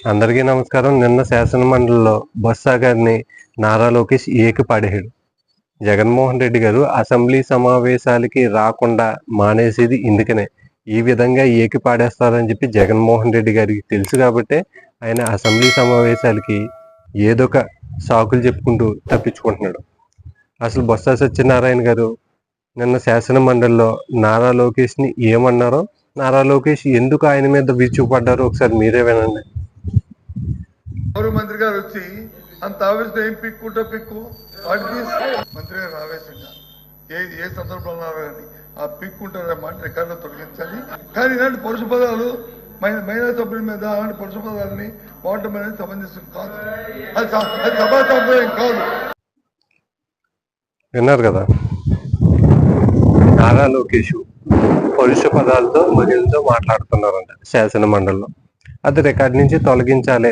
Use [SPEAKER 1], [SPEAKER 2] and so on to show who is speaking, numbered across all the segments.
[SPEAKER 1] అందరికీ నమస్కారం. నిన్న శాసన మండలిలో బొత్స గారిని నారా లోకేష్ ఏకి పడేయడు జగన్మోహన్ రెడ్డి గారు అసెంబ్లీ సమావేశాలకి రాకుండా మానేసేది ఇందుకనే. ఈ విధంగా ఏకి పాడేస్తారని చెప్పి జగన్మోహన్ రెడ్డి గారికి తెలుసు కాబట్టి ఆయన అసెంబ్లీ సమావేశాలకి ఏదో ఒక సాకులు చెప్పుకుంటూ తప్పించుకుంటున్నాడు. అసలు బొత్స సత్యనారాయణ గారు నిన్న శాసన మండలిలో నారా లోకేష్ని ఏమన్నారో నారా లోకేష్ ఎందుకు ఆయన మీద విరుచుకుపడ్డారో ఒకసారి మీరే వినండి.
[SPEAKER 2] గౌరవ మంత్రి గారు వచ్చి అంత ఆవేశం ఏం పిక్కుంటా పిక్కు? మంత్రి గారు ఆవేశంగా. ఏ ఏ సందర్భంలో కానీ ఆ పిక్కుంటారు మాట రికార్డు తొలగించాలి. కానీ ఇలాంటి పరుష పదాలు మహిళ మహిళా సభ్యుల మీద అలాంటి పరుష పదాలని వాడటం అనేది సంబంధించిన కాదు. అది అది సభా సంప్రదాయం కాదు.
[SPEAKER 1] విన్నారు కదా? నారా లోకేష్ పరుష పదాలతో మహిళలతో మాట్లాడుతున్నారంట శాసన మండలిలో అది రికార్డు నుంచి తొలగించాలి.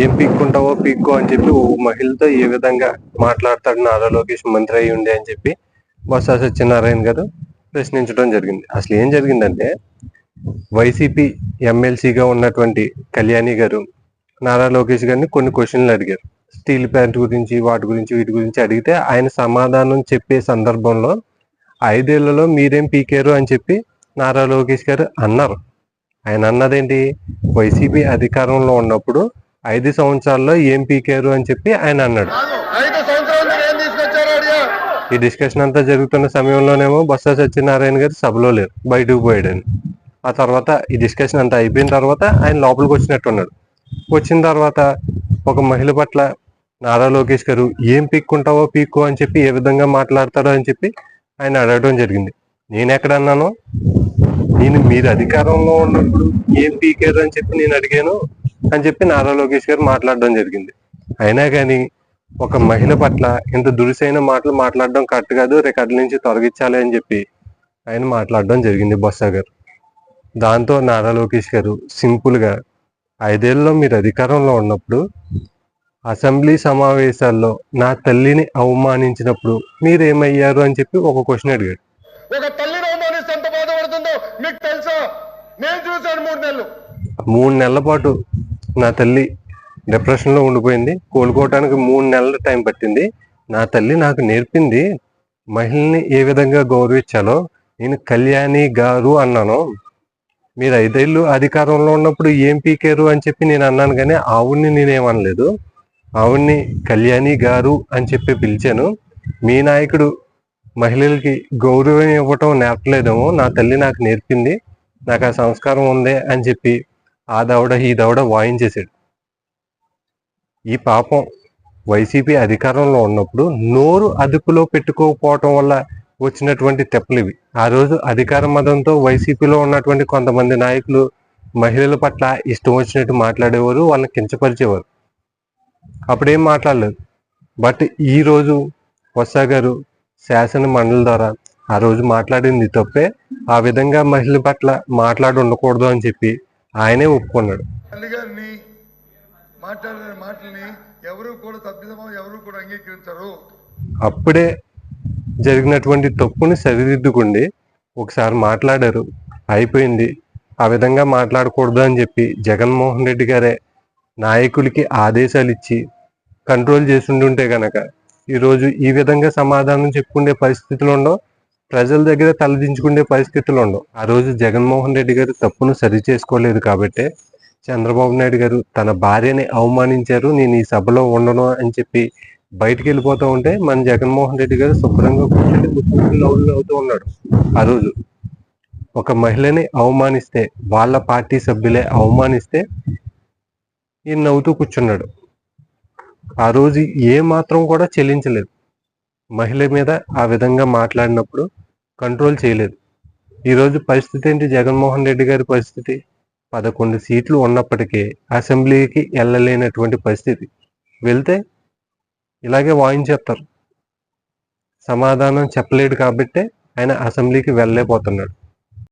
[SPEAKER 1] ఏం పీక్కుంటావో పీక్కో అని చెప్పి ఓ మహిళతో ఏ విధంగా మాట్లాడతాడు నారా లోకేష్ మంత్రి అయి ఉండే అని చెప్పి బొత్స సత్యనారాయణ గారు ప్రశ్నించడం జరిగింది. అసలు ఏం జరిగిందంటే వైసీపీ ఎమ్మెల్సీగా ఉన్నటువంటి కళ్యాణి గారు నారా లోకేష్ గారిని కొన్ని క్వశ్చన్లు అడిగారు. స్టీల్ ప్లాంట్ గురించి వాటి గురించి వీటి గురించి అడిగితే ఆయన సమాధానం చెప్పే సందర్భంలో ఐదేళ్ళలో మీరేం పీకారు అని చెప్పి నారా లోకేష్ గారు అన్నారు. ఆయన అన్నదేంటి? వైసీపీ అధికారంలో ఉన్నప్పుడు ఐదు సంవత్సరాల్లో ఏం పీకారు అని చెప్పి ఆయన అన్నాడు. ఈ డిస్కషన్ అంతా జరుగుతున్న సమయంలోనేమో బొత్స సత్యనారాయణ గారు సభలో లేరు బయటకు పోయాడని. ఆ తర్వాత ఈ డిస్కషన్ అంతా అయిపోయిన తర్వాత ఆయన లోపలికి వచ్చినట్టున్నాడు వచ్చిన తర్వాత ఒక మహిళ పట్ల నారా లోకేష్ గారు ఏం పీక్కుంటావో పీక్కు అని చెప్పి ఏ విధంగా మాట్లాడతారో అని చెప్పి ఆయన అడగడం జరిగింది. నేను ఎక్కడ అన్నాను? నేను మీరు అధికారంలో ఉన్నప్పుడు ఏం పీకారు అని చెప్పి నేను అడిగాను. అని చెప్పి నారా లోకేష్ గారు మాట్లాడడం జరిగింది. అయినా కానీ ఒక మహిళ పట్ల ఇంత దురుసైన మాటలు మాట్లాడడం కరెక్ట్ కాదు రికార్డు నుంచి తొలగించాలి అని చెప్పి ఆయన మాట్లాడడం జరిగింది బొత్స గారు దాంతో నారా లోకేష్ గారు సింపుల్గా ఐదేళ్ళలో మీరు అధికారంలో ఉన్నప్పుడు అసెంబ్లీ సమావేశాల్లో నా తల్లిని అవమానించినప్పుడు మీరేమయ్యారు అని చెప్పి ఒక క్వశ్చన్ అడిగాడు.
[SPEAKER 2] ఒక తల్లిని అవమానిస్తే ఎంత బాధపడుతుందో మీకు తెలుసా? నేను చూశాను మూడు నెలలు.
[SPEAKER 1] మూడు నెలల పాటు నా తల్లి డిప్రెషన్లో ఉండిపోయింది. కోలుకోవటానికి మూడు నెలల టైం పట్టింది. నా తల్లి నాకు నేర్పింది మహిళని ఏ విధంగా గౌరవించాలో. నేను కళ్యాణి గారు అన్నాను. మీరు ఐదేళ్ళు అధికారంలో ఉన్నప్పుడు ఏం పీకారు అని చెప్పి నేను అన్నాను కానీ ఆవుని నేనేమనలేదు. ఆవుని కళ్యాణి గారు అని చెప్పి పిలిచాను. మీ నాయకుడు మహిళలకి గౌరవం ఇవ్వటం నేర్పలేదేమో. నా తల్లి నాకు నేర్పింది. నాకు ఆ సంస్కారం ఉంది అని చెప్పి ఆ దవడ ఈ దవడ వాయించేశాడు. ఈ పాపం వైసీపీ అధికారంలో ఉన్నప్పుడు నోరు అదుపులో పెట్టుకోకపోవటం వల్ల వచ్చినటువంటి తెప్పలు ఇవి. ఆ రోజు అధికార మతంతో వైసీపీలో ఉన్నటువంటి కొంతమంది నాయకులు మహిళల పట్ల ఇష్టం వచ్చినట్టు మాట్లాడేవారు వాళ్ళని కించపరిచేవారు. అప్పుడేం మాట్లాడలేదు. బట్ ఈ రోజు గారు శాసన మండలి ద్వారా ఆ రోజు మాట్లాడింది తప్పే. ఆ విధంగా మహిళల పట్ల మాట్లాడి ఉండకూడదు అని చెప్పి ఆయనే ఒప్పుకున్నాడు.
[SPEAKER 2] తల్లి గారిని మాట్లాడిన మాటల్ని ఎవరు కూడా సభ్యులమో ఎవరు కూడా అంగీకరించరు.
[SPEAKER 1] అప్పుడే జరిగినటువంటి తప్పుని సరిదిద్దుకుండి ఒకసారి మాట్లాడారు. అయిపోయింది. ఆ విధంగా మాట్లాడకూడదు అని చెప్పి జగన్మోహన్ రెడ్డి గారే నాయకులకి ఆదేశాలు ఇచ్చి కంట్రోల్ చేస్తుంటే గనక ఈరోజు ఈ విధంగా సమాధానం చెప్పుకునే పరిస్థితులు ఉండవు ప్రజల దగ్గర తలదించుకునే పరిస్థితులు ఉండవు. ఆ రోజు జగన్మోహన్ రెడ్డి గారు తప్పును సరి చేసుకోలేదు కాబట్టి చంద్రబాబు నాయుడు గారు తన భార్యని అవమానించారు. నేను ఈ సభలో ఉండను అని చెప్పి బయటికి వెళ్ళిపోతూ ఉంటే మన జగన్మోహన్ రెడ్డి గారు శుభ్రంగా కూర్చొని ముఖ్యమంత్రి నవ్వులు నవ్వుతూ ఉన్నాడు. ఆ రోజు ఒక మహిళని అవమానిస్తే వాళ్ళ పార్టీ సభ్యులే అవమానిస్తే ఈయన నవ్వుతూ కూర్చున్నాడు. ఆ రోజు ఏ మాత్రం కూడా చెల్లించలేదు. మహిళ మీద ఆ విధంగా మాట్లాడినప్పుడు కంట్రోల్ చేయలేదు. ఈరోజు పరిస్థితి ఏంటి? జగన్మోహన్ రెడ్డి గారి పరిస్థితి? పదకొండు సీట్లు ఉన్నప్పటికీ అసెంబ్లీకి వెళ్ళలేనటువంటి పరిస్థితి. వెళ్తే ఇలాగే వాయించేస్తారు సమాధానం చెప్పలేడు కాబట్టే ఆయన అసెంబ్లీకి వెళ్ళలేకపోతున్నాడు.